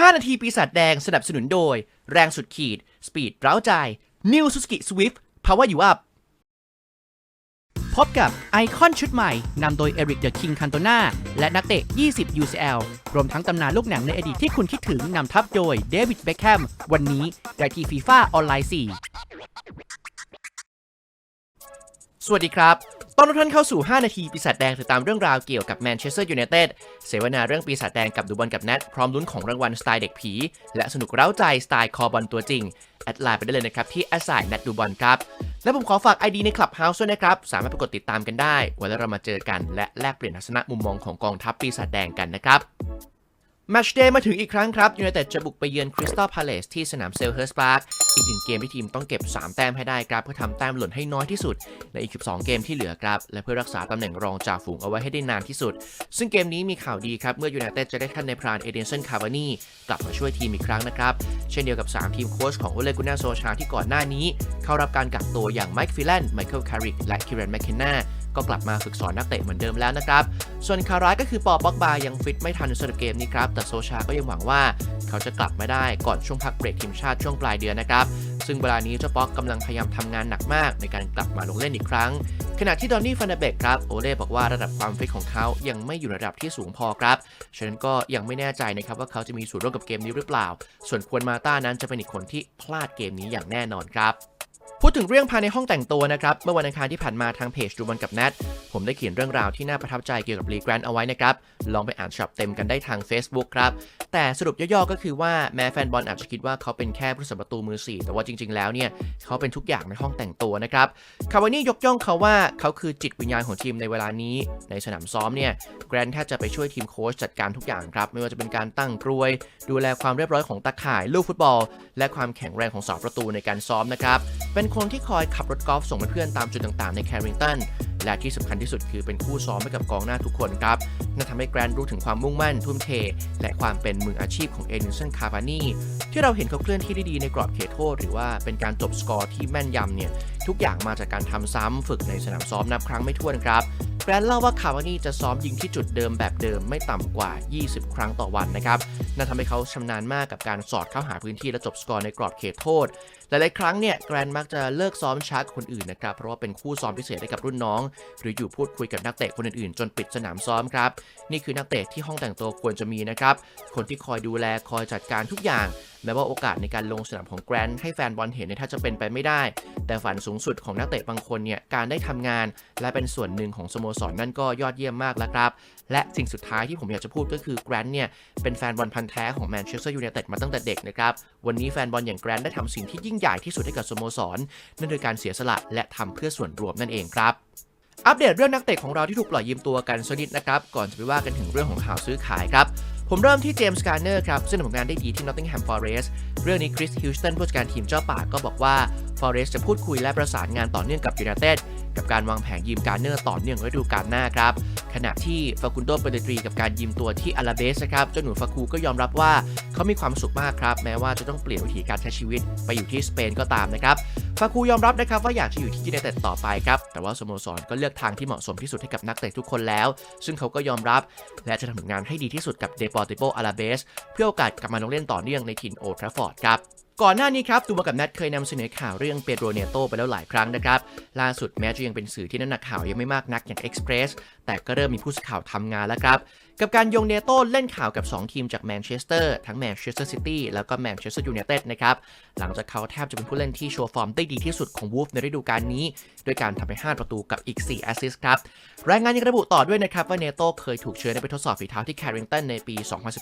5 นาทีปีศาจแดงสนับสนุนโดย แรงสุดขีด สปีดเร้าใจ New Suzuki Swift Power You Up พบกับไอคอนชุดใหม่ นำโดยเอริกเดอะคิงคันโตนาและนักเตะ 20 UCL รวมทั้งตำนานลูกหนังในอดีตที่คุณคิดถึงนำทัพโดยเดวิดเบคแฮมวันนี้ได้ที่ฟีฟ่าออนไลน์ 4 สวัสดีครับ ต้อนรับท่านเข้าสู่ 5 นาที ปีศาจแดงติดตามเรื่องราวเกี่ยวกับแมนเชสเตอร์ยูไนเต็ดเสวนาเรื่องปีศาจแดงกับดูบอลกับแนทพร้อมลุ้นของรางวัลสไตล์เด็กผี และสนุกเร้าใจสไตล์คอบอลตัวจริง แอดไลน์ไปได้เลยนะครับ ที่แอดไซน์แนทดูบอลครับ และผมขอฝาก ID ใน Clubhouse ด้วยนะครับ สามารถไปกดติดตามกันได้วันแล้วเรามาเจอกัน และแลกเปลี่ยนทัศนะมุมมองของกองทัพปีศาจแดงกันนะครับ แมชเดย์มาถึงอีกครั้งครับยูไนเต็ดจะบุกไปเยือนคริสตัลพาเลสที่สนามเซลเฮิร์สพาร์คอีกหนึ่งเกมที่ทีมต้องเก็บ 3 แต้มให้ได้ครับเพื่อทำแต้มหล่นให้น้อยที่สุด ในอีก 12 เกมที่เหลือครับ และเพื่อรักษาตำแหน่งรองจ่าฝูงเอาไว้ให้ได้นานที่สุด ซึ่งเกมนี้มีข่าวดีครับ เมื่อยูไนเต็ดจะได้ท่านในพรานเอเดนสันคาวานีกลับมาช่วยทีมอีกครั้งนะครับ เช่นเดียวกับ 3 ทีมโค้ชของโอเลกุน่าโซชาที่ก่อนหน้านี้ เข้ารับการกักตัวอย่างไมค์ฟิลแลนไมเคิลคาริกและคิรันแมคเคนนา ก็กลับมาฝึกสอนนักเตะเหมือนเดิมแล้วนะครับ ส่วนคาร้ายก็คือปอบ็อกบายังฟิตไม่ทันสำหรับเกมนี้ครับ แต่โซชาก็ยังหวังว่าเขาจะกลับมาได้ก่อนช่วงพักเบรกทีมชาติช่วงปลายเดือนนะครับ ซึ่งเวลานี้เจ้าป๊อกกำลังพยายามทำงานหนักมากในการกลับมาลงเล่นอีกครั้ง ขณะที่ดอนนี่ฟันเดเบกครับโอเล่บอกว่าระดับความฟิตของเขายังไม่อยู่ในระดับที่สูงพอครับฉะนั้นก็ยังไม่แน่ใจนะครับว่าเขาจะมีส่วนร่วมกับเกมนี้หรือเปล่า ส่วนควรมาต้านั้นจะเป็นอีกคนที่พลาดเกมนี้อย่างแน่นอนครับ พูดถึงเรื่องภายในห้องแต่งตัวนะครับ เมื่อวันอังคารที่ผ่านมาทางเพจดูบอลกับแนทผมได้เขียนเรื่องราวที่น่าประทับใจเกี่ยวกับลีแกรนเอาไว้นะครับ ลองไปอ่านฉบับเต็มกันได้ทาง Facebook ครับ แต่สรุปย่อๆก็คือว่าแม้แฟนบอลอาจจะคิดว่าเขาเป็นแค่ผู้สัมประตูมือ 4 แต่ว่าจริง ๆ แล้วเนี่ยเขาเป็นทุกอย่างในห้องแต่งตัวนะครับคาวานี่ยกย่องเขาว่าเขาคือจิตวิญญาณของทีมในเวลานี้ ในสนามซ้อมเนี่ยแกรนแทบจะไปช่วยทีมโค้ชจัดการทุกอย่างครับ ไม่ว่าจะเป็นการตั้งกรวย ดูแลความเรียบร้อยของตาข่ายลูกฟุตบอล และความแข็งแรงของเสาประตูในการซ้อมนะครับเป็นคนที่คอยขับรถกอล์ฟส่งเพื่อนๆตามจุดต่างๆ ในแคริงตัน และที่สำคัญที่สุดคือเป็นคู่ซ้อมให้กับกองหน้าทุกคนครับนั่นทำให้แกรนรู้ถึงความมุ่งมั่น ทุ่มเท และความเป็นมืออาชีพของเอเดนสันคา v านีที่เราเห็นเขาเคลื่อนที่ได้ดีในกรอบเขตโทษ หรือว่าเป็นการจบสกอร์ที่แม่นยำเนี่ยทุกอย่างมาจากการทำซ้ำฝึกในสนามซ้อมนับครั้งไม่ถ้วนครับแกรนเล่าว่าคาวานี่จะซ้อมยิงที่จุดเดิมแบบเดิมไม่ต่ำกว่า 20 ครั้งต่อวันนะครับ นั่นทำให้เขาชำนาญมากกับการสอดเข้าหาพื้นที่และจบสกอร์ในกรอบเขตโทษ หลายๆ ครั้งเนี่ยแกรนมักจะเลิกซ้อมช้ากว่าคนอื่นนะครับ เพราะว่าเป็นคู่ซ้อมพิเศษให้กับรุ่นน้อง หรืออยู่พูดคุยกับนักเตะคนอื่นๆ จนปิดสนามซ้อมครับ นี่คือนักเตะที่ห้องแต่งตัวควรจะมีนะครับ คนที่คอยดูแลคอยจัดการทุกอย่างแม้ว่าโอกาสในการลงสนามของแกรนท์ให้แฟนบอลเห็นเนี่ยถ้าจะเป็นไปไม่ได้ แต่ฝันสูงสุดของนักเตะบางคนเนี่ยการได้ทำงาน และเป็นส่วนหนึ่งของสโมสรนั่นก็ยอดเยี่ยมมากแล้วครับ และสิ่งสุดท้ายที่ผมอยากจะพูดก็คือแกรนท์เนี่ยเป็นแฟนบอลพันธ์แท้ของแมนเชสเตอร์ยูไนเต็ดมาตั้งแต่เด็กนะครับ วันนี้แฟนบอลอย่างแกรนท์ได้ทำสิ่งที่ยิ่งใหญ่ที่สุดให้กับสโมสรนั่นโดยการเสียสละและทำเพื่อส่วนรวมนั่นเองครับอัปเดตเรื่องนักเตะของเราที่ถูกปล่อยยืมตัวกันสักนิดนะครับ ก่อนจะไปว่ากันถึงเรื่องของข่าวซื้อขายครับ ผมเริ่มที่เจมส์การ์เนอร์ครับ ซึ่งทำผลงานได้ดีที่นอตติงแฮมฟอร์เรสเรื่องนี้คริสฮิวสตันผู้จัดการทีมเจ้าป่าก็บอกว่า Forest จะพูดคุยและประสานงานต่อเนื่องกับยูไนเต็ดกับการวางแผนยืมการ์เนอร์ต่อเนื่องฤดูกาลหน้าครับ ขณะที่ฟากุนโดเปเดตรีกับการยืมตัวที่อาราเบสนะครับเจ้าหนูฟาคูก็ยอมรับว่าเขามีความสุขมากครับ แม้ว่าจะต้องเปลี่ยนวิถีการใช้ชีวิตไปอยู่ที่สเปนก็ตามนะครับฟาคูยอมรับนะครับว่าอยากจะอยู่ที่ยูไนเต็ดต่อไปครับ แต่ว่าสโมสรก็เลือกทางที่เหมาะสมที่สุดให้กับนักเตะทุกคนแล้ว ซึ่งเขาก็ยอมรับและจะทำผลงานให้ดีที่สุดกับเดปอร์ติโปอาราเบสเพื่อโอกาสกลับมาลงเล่นต่อเนื่องในถิ่นโอทราฟอร์ดครับ ก่อนหน้านี้ครับตูบกับนัทเคยนำเสนอข่าวเรื่องเปโดรเนโตไปแล้วหลายครั้งนะครับล่าสุดแม้จะยังเป็นสื่อที่น้ำหนักข่าวยังไม่มากนักอย่าง Express แต่ก็เริ่มมีผู้สื่อข่าวทำงานแล้วครับ กับการโยงเนโต้เล่นข่าวกับ 2 ทีมจากแมนเชสเตอร์ทั้งแมนเชสเตอร์ซิตี้แล้วก็แมนเชสเตอร์ยูไนเต็ดนะครับ หลังจากเขาแทบจะเป็นผู้เล่นที่โชว์ฟอร์มได้ดีที่สุดของวูฟในฤดูกาลนี้ ด้วยการทำไป 5 ประตูกับอีก 4 แอสซิสต์ครับ รายงานยังระบุต่อด้วยนะครับ ว่าเนโต้เคยถูกเชิญไปทดสอบฝีเท้าที่แคริงตันในปี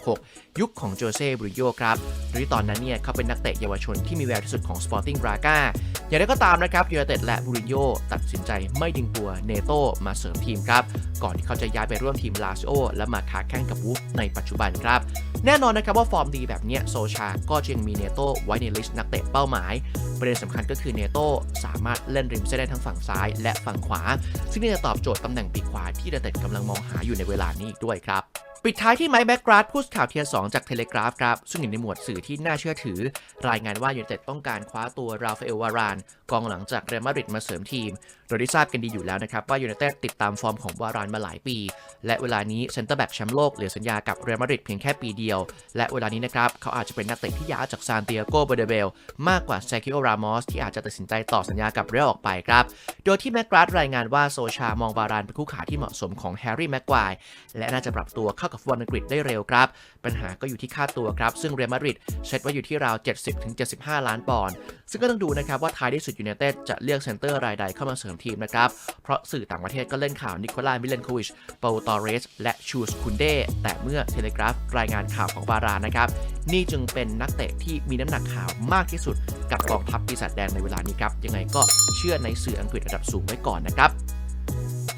2016 ยุคของโจเซ่บริโยครับโดยตอนนั้นเนี่ยเขาเป็นนักเตะเยาวชนที่มีแววที่สุดของ Sporting Braga อ อย่างไรก็ตามนะครับยูไนเต็ดและบูริโญตัดสินใจไม่ดึงตัวเนโต้มาเสริมทีมครับ ก่อนที่เขาจะย้ายไปร่วมทีมลาซิโอและมาค้าแข่งกับวูฟในปัจจุบันครับ แน่นอนนะครับว่าฟอร์มดีแบบนี้โซชาก็จะยังมีเนโต้ไว้ในลิสต์นักเตะเป้าหมาย ประเด็นสำคัญก็คือเนโต้สามารถเล่นริมเส้นได้ทั้งฝั่งซ้ายและฝั่งขวา ซึ่งนี่จะตอบโจทย์ตำแหน่งปีกขวาที่ยูไนเต็ดกำลังมองหาอยู่ในเวลานี้อีกด้วยครับ ปิดท้ายที่ไมค์แบ็กกราดผู้สื่อข่าวเทียร์สองจากเทเลกราฟครับ ซึ่งอยู่ในหมวดสื่อที่น่าเชื่อถือ รายงานว่ายูไนเต็ดต้องการคว้าตัวราฟาเอลวาราน กองหลังจากเรอัลมาดริดมาเสริมทีม โดยที่ทราบกันดีอยู่แล้วนะครับว่ายูไนเต็ดติดตามฟอร์มของวารานมาหลายปี และเวลานี้เซนเตอร์แบ็กแชมป์โลกเหลือสัญญากับเรอัลมาดริดเพียงแค่ปีเดียว และเวลานี้นะครับเขาอาจจะเป็นนักเตะที่ย้ายจากซานเตียโกเบเดเบลมากกว่าเซคิโอรามอสที่อาจจะตัดสินใจต่อสัญญากับเรอัลออกไปครับ โดยที่แม็กกราดรายงานว่าโซชามองวารานเป็นคู่ขาที่เหมาะสมของแฮร์รี่แม็กควายและน่าจะปรับตัวเข้ากับฟุตบอลอังกฤษได้เร็วครับปัญหาก็อยู่ที่ค่าตัวครับซึ่งเรอัลมาดริดเซตไว้อยู่ที่ราว 70-75 ล้านปอนด์ ซึ่งก็ต้องดูนะครับว่าท้ายที่สุดยูเนเต็ดจะเลือกเซนเตอร์รายใดเข้ามาเสริมทีมนะครับ เพราะสื่อต่างประเทศก็เล่นข่าวนิโคลามิเลนโควิชเปาตอเรส และชูสคุนเดแต่เมื่อเทเลกราฟรายงานข่าวของบารานนะครับ นี่จึงเป็นนักเตะที่มีน้ำหนักข่าวมากที่สุดกับกองทัพปีศาจแดงในเวลานี้ครับยังไงก็เชื่อในสื่ออังกฤษระดับสูงไว้ก่อนนะครับ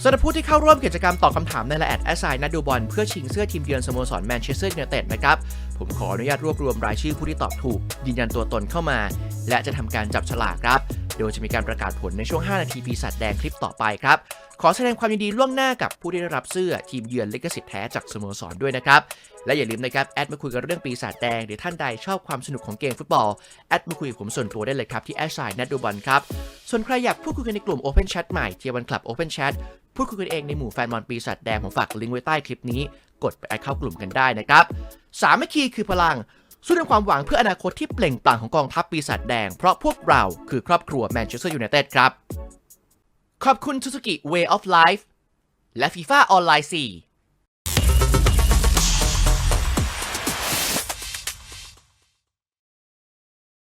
สำหรับผู้ที่เข้าร่วมกิจกรรมตอบคำถามในละแอดแอสไซน์นัดดูบอลเพื่อชิงเสื้อทีมเยือนสโมสรแมนเชสเตอร์ยูไนเต็ดนะครับ ผมขออนุญาตรวบรวมรายชื่อผู้ที่ตอบถูก ยืนยันตัวตนเข้ามา และจะทำการจับฉลากครับ โดยจะมีการประกาศผลในช่วง 5 นาทีปีศาจแดงคลิปต่อไปครับ ขอแสดงความยินดีล่วงหน้ากับผู้ที่ได้รับเสื้อทีมเยือนลิขสิทธิ์แท้จากสโมสรด้วยนะครับ และอย่าลืมนะครับแอดมาคุยกันเรื่องปีศาจแดงหรือท่านใดชอบความสนุกของเกมฟุตบอลแอดมาคุยกับผมส่วนตัวได้เลยครับที่แอดไซน์นัดดูบอลครับส่วนใครอยากพูดคุยกันในกลุ่ม Open Chat ใหม่เทียวันคลับ Open Chat พูดคุยกันเองในหมู่แฟนบอลปีศาจแดงผมฝากลิงก์ไว้ใต้คลิปนี้ กดไปแอดเข้ากลุ่มกันได้นะครับสามัคคีคือพลังสู้ด้วยความหวังเพื่ออนาคตที่เปล่งปลั่งของกองทัพปีศาจแดง เพราะพวกเราคือครอบครัวแมนเชสเตอร์ยูไนเต็ดครับ ขอบคุณ Suzuki Way of Life และ FIFA Online 4